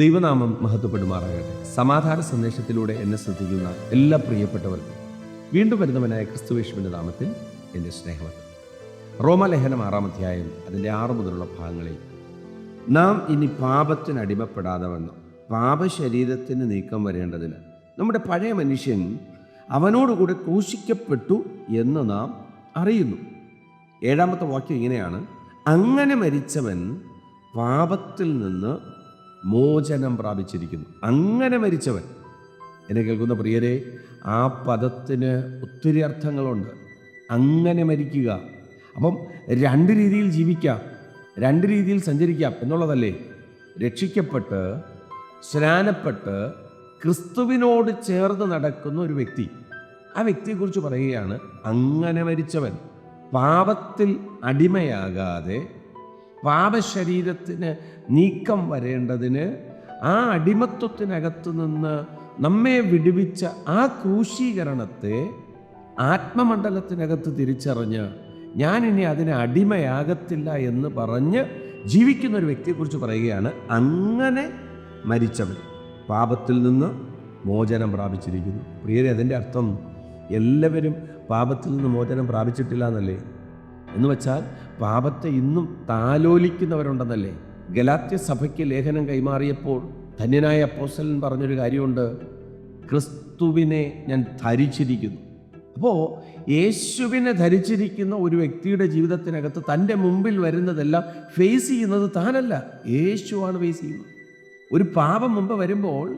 ദൈവനാമം മഹത്വപ്പെടുമാറാകട്ടെ. സമാധാന സന്ദേശത്തിലൂടെ എന്നെ ശ്രദ്ധിക്കുന്ന എല്ലാ പ്രിയപ്പെട്ടവർക്കും വീണ്ടും വരുന്നവനായ ക്രിസ്തുവേശുവിന്റെ നാമത്തിൽ എന്റെ സ്നേഹമുണ്ട് റോമലേഖനം ആറാം അധ്യായം അതിന്റെ ആറ് മുതലുള്ള ഭാഗങ്ങളിൽ നാം ഇനി പാപത്തിന് അടിമപ്പെടാതെ വന്നു പാപശരീരത്തിന് നീക്കം വരേണ്ടതിന് നമ്മുടെ പഴയ മനുഷ്യൻ അവനോടുകൂടെ ക്രൂശിക്കപ്പെട്ടു എന്ന് നാം അറിയുന്നു. ഏഴാമത്തെ വാക്യം ഇങ്ങനെയാണ് അങ്ങനെ മരിച്ചവൻ പാപത്തിൽ നിന്ന് മോചനം പ്രാപിച്ചിരിക്കുന്നു. അങ്ങനെ മരിച്ചവൻ. എന്നെ കേൾക്കുന്ന പ്രിയരെ ആ പദത്തിന് ഒത്തിരി അർത്ഥങ്ങളുണ്ട്. അങ്ങനെ മരിക്കുക. അപ്പം രണ്ട് രീതിയിൽ ജീവിക്കാം. രണ്ട് രീതിയിൽ സഞ്ചരിക്കാം എന്നുള്ളതല്ലേ? രക്ഷിക്കപ്പെട്ട് സ്നാനപ്പെട്ട് ക്രിസ്തുവിനോട് ചേർന്ന് നടക്കുന്ന ഒരു വ്യക്തി. ആ വ്യക്തിയെക്കുറിച്ച് പറയുകയാണ് അങ്ങനെ മരിച്ചവൻ. പാപത്തിൽ അടിമയാകാതെ പാപശരീരത്തിന് നീക്കം വരേണ്ടതിന് ആ അടിമത്വത്തിനകത്ത് നിന്ന് നമ്മെ വിടുവിച്ച ആ ക്രൂശീകരണത്തെ ആത്മമണ്ഡലത്തിനകത്ത് തിരിച്ചറിഞ്ഞ് ഞാൻ ഇനി അതിന് അടിമയാകത്തില്ല എന്ന് പറഞ്ഞ് ജീവിക്കുന്ന ഒരു വ്യക്തിയെക്കുറിച്ച് പറയുകയാണ് അങ്ങനെ മരിച്ചവൻ. പാപത്തിൽ നിന്ന് മോചനം പ്രാപിച്ചിരിക്കുന്നു. പ്രിയരെ അതിന്റെ അർത്ഥം എല്ലാവരും പാപത്തിൽ നിന്ന് മോചനം പ്രാപിച്ചിട്ടില്ല എന്നല്ലേ? എന്ന് പാപത്തെ ഇന്നും താലോലിക്കുന്നവരുണ്ടെന്നല്ലേ? ഗലാത്യ സഭയ്ക്ക് ലേഖനം കൈമാറിയപ്പോൾ ധന്യനായ അപ്പോസ്റ്റലൻ പറഞ്ഞൊരു കാര്യമുണ്ട്. ക്രിസ്തുവിനെ ഞാൻ ധരിച്ചിരിക്കുന്നു. അപ്പോൾ യേശുവിനെ ധരിച്ചിരിക്കുന്ന ഒരു വ്യക്തിയുടെ ജീവിതത്തിനകത്ത് തന്റെ മുമ്പിൽ വരുന്നതെല്ലാം ഫേസ് ചെയ്യുന്നത് താനല്ല. യേശുവാണ് ഫേസ് ചെയ്യുന്നത്. ഒരു പാപം മുമ്പ് വരുമ്പോൾ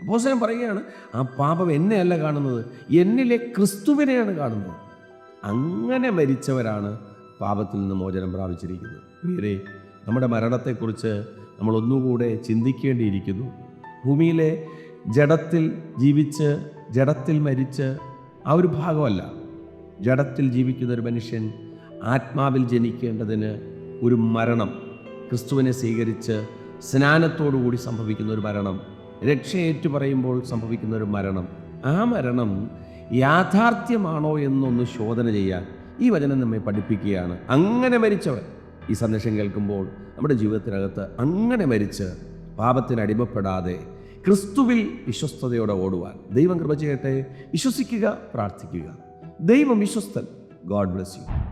അപ്പോസനം പറയുകയാണ് ആ പാപം എന്നെയല്ല കാണുന്നത് എന്നിലെ ക്രിസ്തുവിനെയാണ് കാണുന്നത്. അങ്ങനെ മരിച്ചവരാണ് പാപത്തിൽ നിന്ന് മോചനം പ്രാപിച്ചിരിക്കുന്നത് പ്രിയരെ നമ്മുടെ മരണത്തെക്കുറിച്ച് നമ്മൾ ഒന്നുകൂടെ ചിന്തിക്കേണ്ടിയിരിക്കുന്നു. ഭൂമിയിലെ ജഡത്തിൽ ജീവിച്ച് ജഡത്തിൽ മരിച്ച് ആ ഒരു ഭാഗമല്ല. ജഡത്തിൽ ജീവിക്കുന്ന ഒരു മനുഷ്യൻ ആത്മാവിൽ ജനിക്കേണ്ടതിന് ഒരു മരണം ക്രിസ്തുവിനെ സ്വീകരിച്ച് സ്നാനത്തോടുകൂടി സംഭവിക്കുന്ന ഒരു മരണം രക്ഷയേറ്റു പറയുമ്പോൾ സംഭവിക്കുന്ന ഒരു മരണം. ആ മരണം യാഥാർത്ഥ്യമാണോ എന്നൊന്ന് ശോധന ചെയ്യാൻ ഈ വചനം നമ്മെ പഠിപ്പിക്കുകയാണ്. അങ്ങനെ മരിച്ചവൻ. ഈ സന്ദേശം കേൾക്കുമ്പോൾ നമ്മുടെ ജീവിതത്തിനകത്ത് അങ്ങനെ മരിച്ച് പാപത്തിന് അടിമപ്പെടാതെ ക്രിസ്തുവിൽ വിശ്വസ്തയോടെ ഓടുവാൻ ദൈവം കൃപ ചെയ്യട്ടെ. വിശ്വസിക്കുക പ്രാർത്ഥിക്കുക. ദൈവം വിശ്വസ്തൻ. God bless you